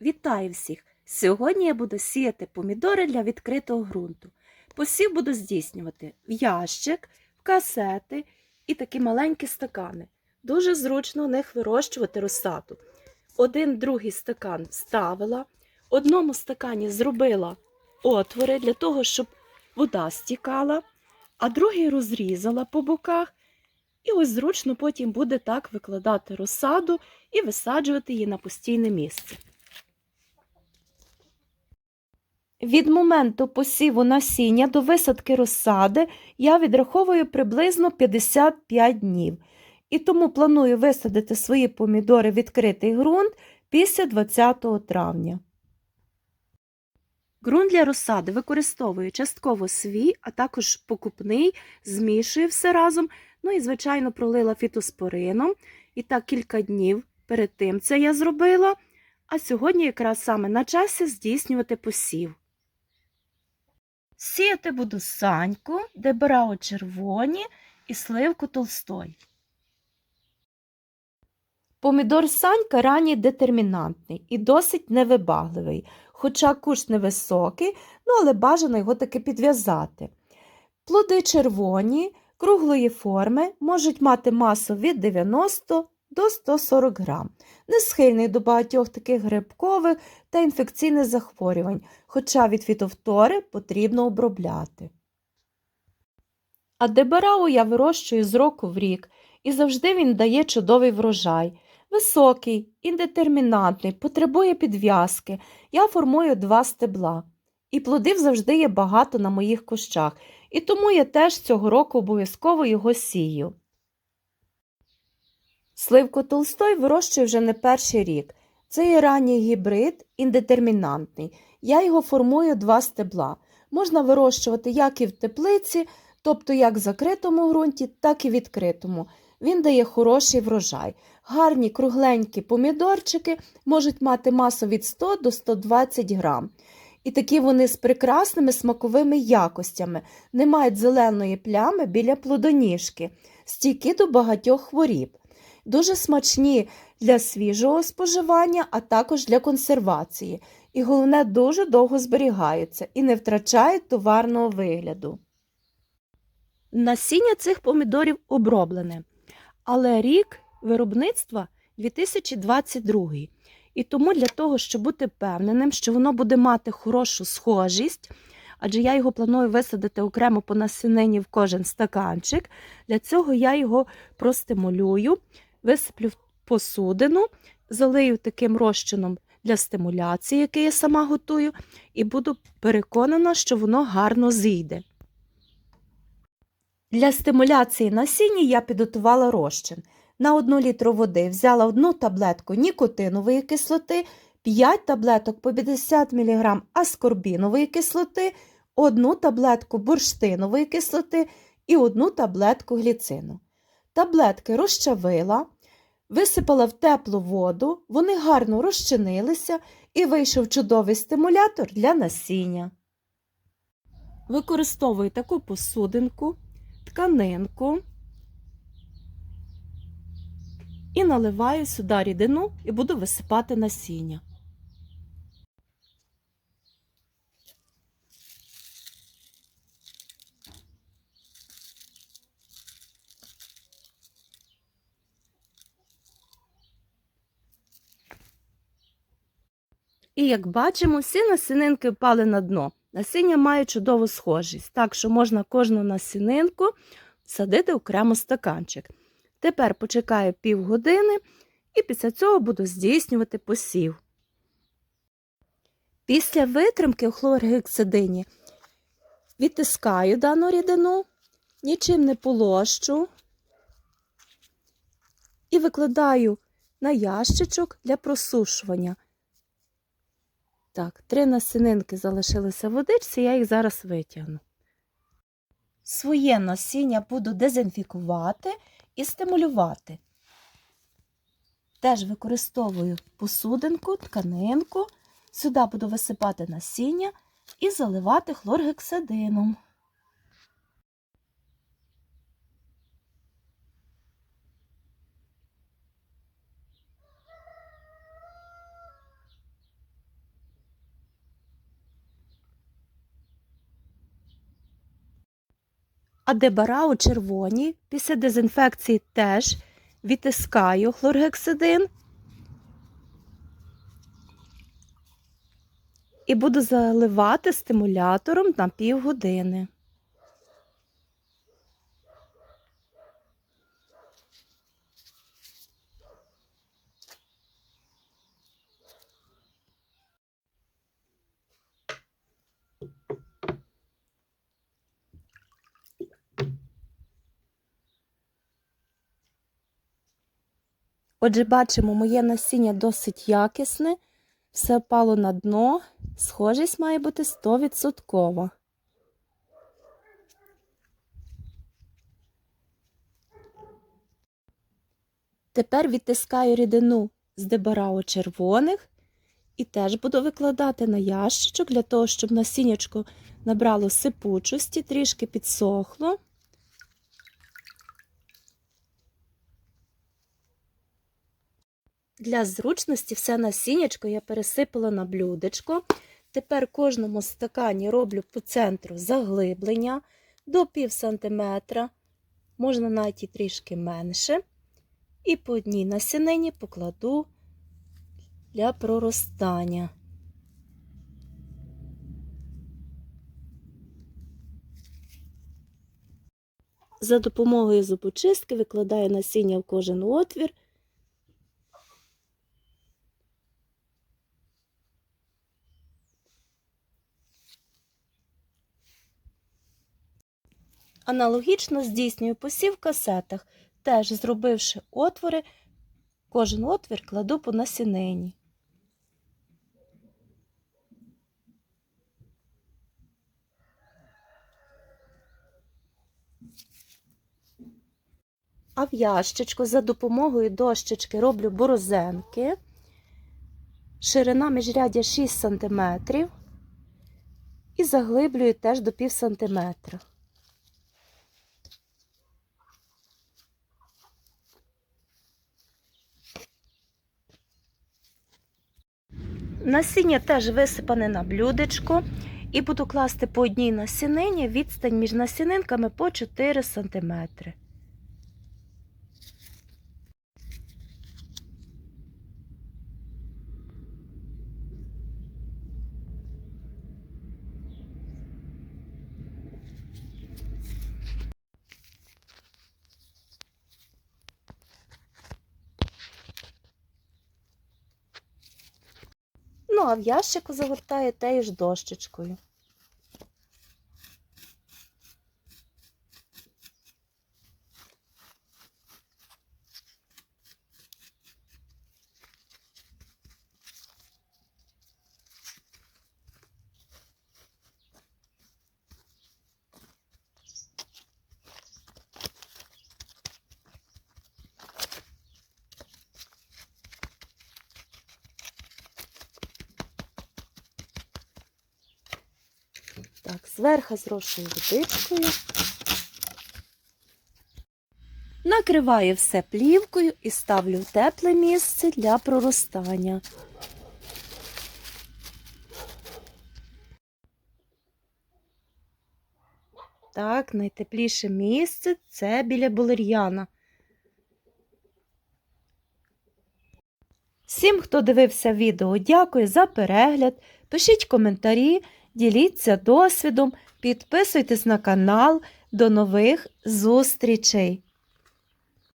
Вітаю всіх! Сьогодні я буду сіяти помідори для відкритого ґрунту. Посів буду здійснювати в ящик, в касети і такі маленькі стакани. Дуже зручно у них вирощувати розсаду. Один другий стакан вставила, одному стакані зробила отвори для того, щоб вода стікала, а другий розрізала по боках. І ось зручно потім буде так викладати розсаду і висаджувати її на постійне місце. Від моменту посіву насіння до висадки розсади я відраховую приблизно 55 днів. І тому планую висадити свої помідори в відкритий ґрунт після 20 травня. Ґрунт для розсади використовую частково свій, а також покупний, змішую все разом, ну і, звичайно, пролила фітоспорином. І так кілька днів перед тим це я зробила, а сьогодні якраз саме на часі здійснювати посів. Сіяти буду саньку, де дебрао червоні і сливку толстой. Помідор санька ранній детермінантний і досить невибагливий, хоча кущ невисокий, ну але бажано його таки підв'язати. Плоди червоні, круглої форми, можуть мати масу від 90 до 140 грам. Не схильний до багатьох таких грибкових та інфекційних захворювань, хоча від фітовтори потрібно обробляти. А дебарау я вирощую з року в рік, і завжди він дає чудовий врожай. Високий, індетермінантний, потребує підв'язки. Я формую два стебла. І плодів завжди є багато на моїх кущах, і тому я теж цього року обов'язково його сію. Сливку толстой вирощую вже не перший рік. Це є ранній гібрид, індетермінантний. Я його формую два стебла. Можна вирощувати як і в теплиці, тобто як в закритому ґрунті, так і відкритому. Він дає хороший врожай. Гарні кругленькі помідорчики можуть мати масу від 100 до 120 грам. І такі вони з прекрасними смаковими якостями, не мають зеленої плями біля плодоніжки, стійкі до багатьох хворіб. Дуже смачні для свіжого споживання, а також для консервації. І головне, дуже довго зберігаються і не втрачають товарного вигляду. Насіння цих помідорів оброблене, але рік виробництва 2022. І тому для того, щоб бути впевненим, що воно буде мати хорошу схожість, адже я його планую висадити окремо по насінині в кожен стаканчик. Для цього я його простимулюю, висиплю посудину, залию таким розчином для стимуляції, який я сама готую, і буду переконана, що воно гарно зійде. Для стимуляції насіння я підготувала розчин. На 1 літру води взяла одну таблетку нікотинової кислоти, 5 таблеток по 50 мг аскорбінової кислоти, одну таблетку бурштинової кислоти і одну таблетку гліцину. Таблетки розчавила, висипала в теплу воду, вони гарно розчинилися і вийшов чудовий стимулятор для насіння. Використовую таку посудинку, тканинку і наливаю сюди рідину і буду висипати насіння. І як бачимо, всі насінинки впали на дно. Насіння має чудову схожість, так що можна кожну насінинку садити окремо стаканчик. Тепер почекаю півгодини і після цього буду здійснювати посів. Після витримки у хлоргексидині відтискаю дану рідину, нічим не полощу і викладаю на ящичок для просушування. Так, три насінинки залишилися в водичці, я їх зараз витягну. Своє насіння буду дезінфікувати і стимулювати. Теж використовую посудинку, тканинку. Сюди буду висипати насіння і заливати хлоргексидином. А дебарау червоні. Після дезінфекції теж. Відтискаю хлоргексидин. І буду заливати стимулятором на півгодини. Отже, бачимо, моє насіння досить якісне, все впало на дно, схожість має бути 100%. Тепер відтискаю рідину з дебарао червоних і теж буду викладати на ящичок для того, щоб насіннячко набрало сипучості, трішки підсохло. Для зручності все насіннячко я пересипала на блюдечко. Тепер кожному стакані роблю по центру заглиблення до пів сантиметра, можна навіть і трішки менше. І по одній насінині покладу для проростання. За допомогою зубочистки викладаю насіння в кожен отвір. Аналогічно здійснюю посів в касетах, теж зробивши отвори, кожен отвір кладу по насінині. А в ящичку за допомогою дощечки роблю борозенки. Ширина міжрядя 6 см і заглиблюю теж до пів сантиметра. Насіння теж висипане на блюдечко і буду класти по одній насінині відстань між насінинками по 4 см. Ну, а в ящику загортаю тею ж дощечкою. Так, зверху зрошую водичкою. Накриваю все плівкою і ставлю в тепле місце для проростання. Так, найтепліше місце це біля балер'яна. Всім, хто дивився відео, дякую за перегляд. Пишіть коментарі, діліться досвідом, підписуйтесь на канал. До нових зустрічей!